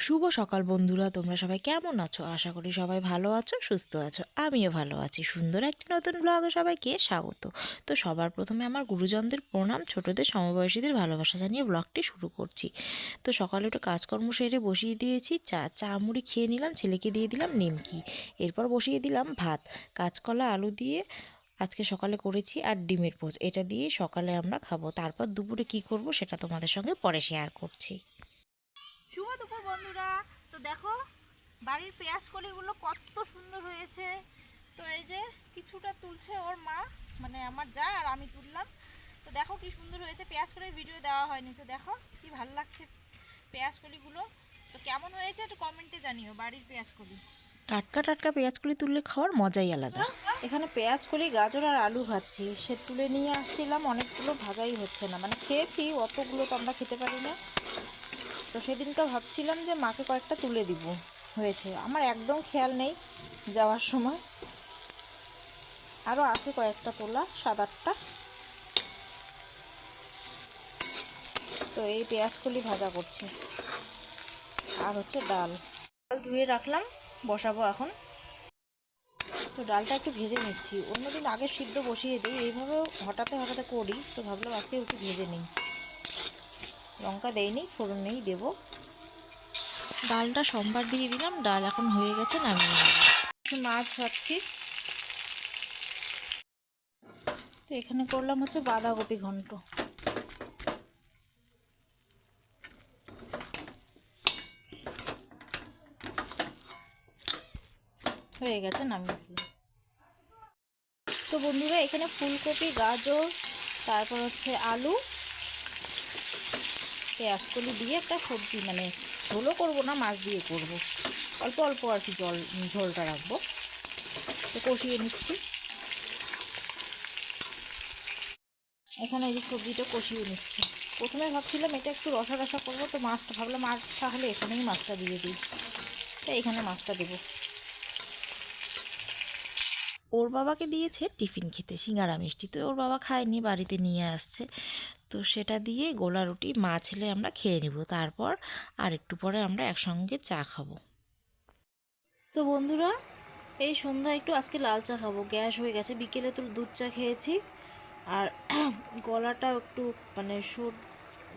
শুভ সকাল বন্ধুরা, তোমরা সবাই কেমন আছো? আশা করি সবাই ভালো আছো, সুস্থ আছো, আমিও ভালো আছি। সুন্দর একটি নতুন ব্লগে সবাইকে স্বাগত। তো সবার প্রথমে আমার গুরুজনদের প্রণাম, ছোটদের সমবয়সীদের ভালোবাসা জানিয়ে ব্লগটি শুরু করছি। তো সকালে একটু কাজকর্ম সেরে বসিয়ে দিয়েছি, চা চা মুড়ি খেয়ে নিলাম, ছেলেকে দিয়ে দিলাম নিমকি। এরপর বসিয়ে দিলাম ভাত, কাঁচকলা, আলু দিয়ে আজকে সকালে করেছি আর ডিমের পোচ। এটা দিয়ে সকালে আমরা খাব। তারপর দুপুরে কি করব সেটা তোমাদের সঙ্গে পরে শেয়ার করছি। শুভ দুপুর, বন্ধুরা। তো দেখো, বাড়ির পেঁয়াজ কলিগুলো কত সুন্দর হয়েছে। তো এই যে কিছুটা তুলছে ওর মা মানে আমার যা, আর আমি তুললাম। তো দেখো কি সুন্দর হয়েছে, পেঁয়াজ কলির ভিডিও দেওয়া হয়নি। তো দেখো কি ভালো লাগছে পেঁয়াজ কলিগুলো। তো কেমন হয়েছে একটু কমেন্টে জানিও, বাড়ির পেঁয়াজ কলি। টাটকা টাটকা পেঁয়াজকলি তুললে খাওয়ার মজাই আলাদা। এখানে পেঁয়াজ কলি, গাজর আর আলু ভাজছি। সে তুলে নিয়ে আসছিলাম, অনেকগুলো ভাজাই হচ্ছে না। মানে খেয়েছি, অতগুলো তো আমরা খেতে পারি না। তো সেদিনকে ভাবছিলাম যে মাকে কয়েকটা তুলে দিব। হয়েছে। আমার একদম খেয়াল নেই যাওয়ার সময়। আরও আছে কয়েকটা তোলা, সাত আটটা। তো এই পেঁয়াজ কলি ভাজা করছি। আর হচ্ছে ডাল। ডাল ধুয়ে রাখলাম, বসাবো এখন। তো ডালটা একটু ভেজে নিচ্ছি। অন্যদিন আগে সিদ্ধ বসিয়ে দিই এইভাবে হঠাৎ হঠাৎ করি। তো ভাবলাম আজকে একটু ভেজে নিই। লঙ্কা দেয়নি ফোড়ন নেই দেবো। ডালটা সোমবার দিয়ে দিলাম ডাল এখন হয়ে গেছে নামিয়ে মাছ ভাবছি তো এখানে করলাম হচ্ছে বাঁধাকপি ঘন্ট। হয়ে গেছে নামিয়ে তো বন্ধুরা এখানে ফুলকপি গাজর তারপর হচ্ছে আলু পেঁয়াজকলি দিয়ে একটা সবজি মানে ঝোলও করব না, মাছ দিয়ে করব। অল্প অল্প আর কি জল, ঝোলটা রাখব। তো কষিয়ে নিচ্ছি। এখানে এই সবজিটা কষিয়ে নিচ্ছি। প্রথমে ভাবছিলাম এটা একটু রসা রসা করব, তো মাছটা ভাবলাম মাছ তাহলে এখানেই মাছটা দিয়ে দিই। তো এখানে মাছটা দেবো। ওর বাবাকে দিয়েছে টিফিন খেতে, সিঙ্গারা মিষ্টি। তো ওর বাবা খায়নি, বাড়িতে নিয়ে আসছে। তো সেটা দিয়ে গোলা রুটি মা ছেলে আমরা খেয়ে নিব। তারপর আর একটু পরে আমরা একসঙ্গে চা খাব। তো বন্ধুরা, এই সন্ধ্যা একটু আজকে লাল চা খাব। গ্যাস হয়ে গেছে। বিকেলে তো দুধ চা খেয়েছি। আর গলাটা একটু মানে সুর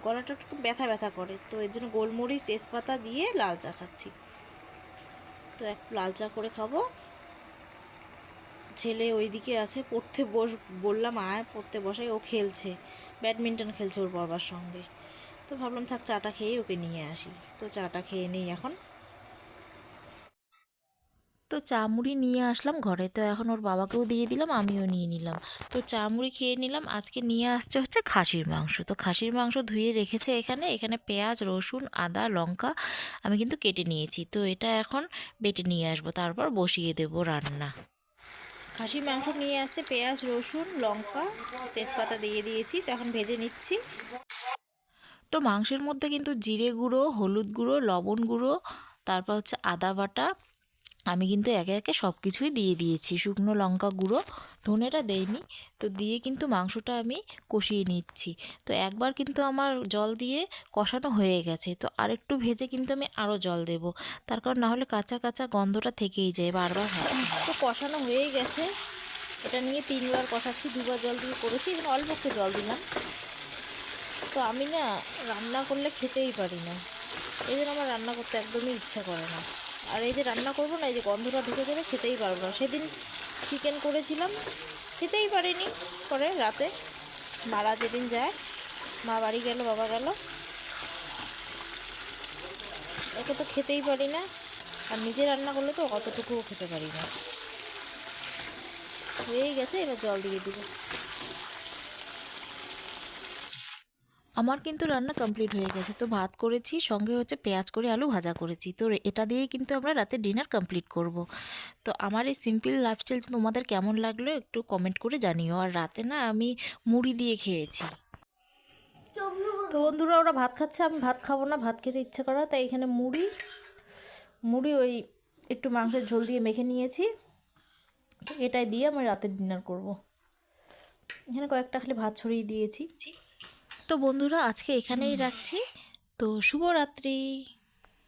গলাটা একটু ব্যথা ব্যথা করে। তো এর জন্য গোলমরিচ, তেজপাতা দিয়ে লাল চা খাচ্ছি। তো একটু লাল চা করে খাব। ছেলে ওইদিকে আছে, পড়তে বস, বললাম, আয়, পড়তে বসাই ও খেলছে, ব্যাডমিন্টন খেলছে ওর বাবার সঙ্গে। তো ভাবলাম, থাক, চাটা খেয়েই ওকে নিয়ে আসি। তো চাটা খেয়ে নেই এখন। তো চা মুড়ি নিয়ে আসলাম ঘরে। তো এখন ওর বাবাকেও দিয়ে দিলাম, আমিও নিয়ে নিলাম। তো চা মুড়ি খেয়ে নিলাম। আজকে নিয়ে আসছে হচ্ছে খাসির মাংস। তো খাসির মাংস ধুয়ে রেখেছে এখানে। এখানে পেঁয়াজ, রসুন, আদা, লঙ্কা আমি কিন্তু কেটে নিয়েছি। তো এটা এখন বেটে নিয়ে আসব, তারপর বসিয়ে দেবো রান্না। খাসির মাংস নিয়ে আসছে পেঁয়াজ, রসুন, লঙ্কা, তেজপাতা দিয়ে দিয়েছি, তো এখন ভেজে নিচ্ছি। তো মাংসের মধ্যে কিন্তু জিরে গুঁড়ো, হলুদ গুঁড়ো, লবণ গুঁড়ো, তারপর হচ্ছে আদা বাটা আমি কিন্তু একে একে সব কিছুই দিয়ে দিয়েছি। শুকনো লঙ্কা গুঁড়ো ধনেটা দেইনি, তো দিয়ে কিন্তু মাংসটা আমি কষিয়ে নিচ্ছি। তো একবার কিন্তু আমার জল দিয়ে কষানো হয়ে গেছে। তো আরেকটু ভেজে কিন্তু আমি আরও জল দেব। তার কারণ না হলে কাঁচা কাঁচা গন্ধটা থেকেই যায়, বারবার হয়। তো কষানো হয়েই গেছে। এটা নিয়ে তিনবার কষাচ্ছি, দুবার জল দিয়ে করেছি, এখানে অল্প একটু জল দিলাম। তো আমি না রান্না করলে খেতেই পারি না। এই জন্য আমার রান্না করতে একদমই ইচ্ছা করে না। আর এই যে রান্না করব না, এই যে গন্ধটা ঢুকে গেলে খেতেই পারব না। সেদিন চিকেন করেছিলাম, খেতেই পারিনি। পরে রাতে মারা যেদিন যায়, মা বাড়ি গেল, বাবা গেল। ওকে তো খেতেই পারি না। আর নিজে রান্না করলে তো অতটুকুও খেতে পারি না। হয়েই গেছে, এবার জল দিয়ে দিব। আমার কিন্তু রান্না কমপ্লিট হয়ে গেছে। তো ভাত করেছি, সঙ্গে হচ্ছে পেঁয়াজ করে আলু ভাজা করেছি। তো এটা দিয়েই কিন্তু আমরা রাতে ডিনার কমপ্লিট করব। তো আমার এই সিম্পল লাইফস্টাইল তোমাদের কেমন লাগল একটু কমেন্ট করে জানিও। আর রাতে না আমি মুড়ি দিয়ে খেয়েছি। তো বন্ধুরা, ওরা ভাত খাচ্ছে, আমি ভাত খাব না, ভাত খেতে ইচ্ছে করা তাই এখানে মুড়ি মুড়ি ওই একটু মাংসের ঝোল দিয়ে মেখে নিয়েছি। এটাই দিয়ে আমি রাতের ডিনার করব। এখানে কয়েকটা খালি ভাত ছড়িয়ে দিয়েছি। তো বন্ধুরা আজকে এখানেই রাখছি। তো শুভরাত্রি।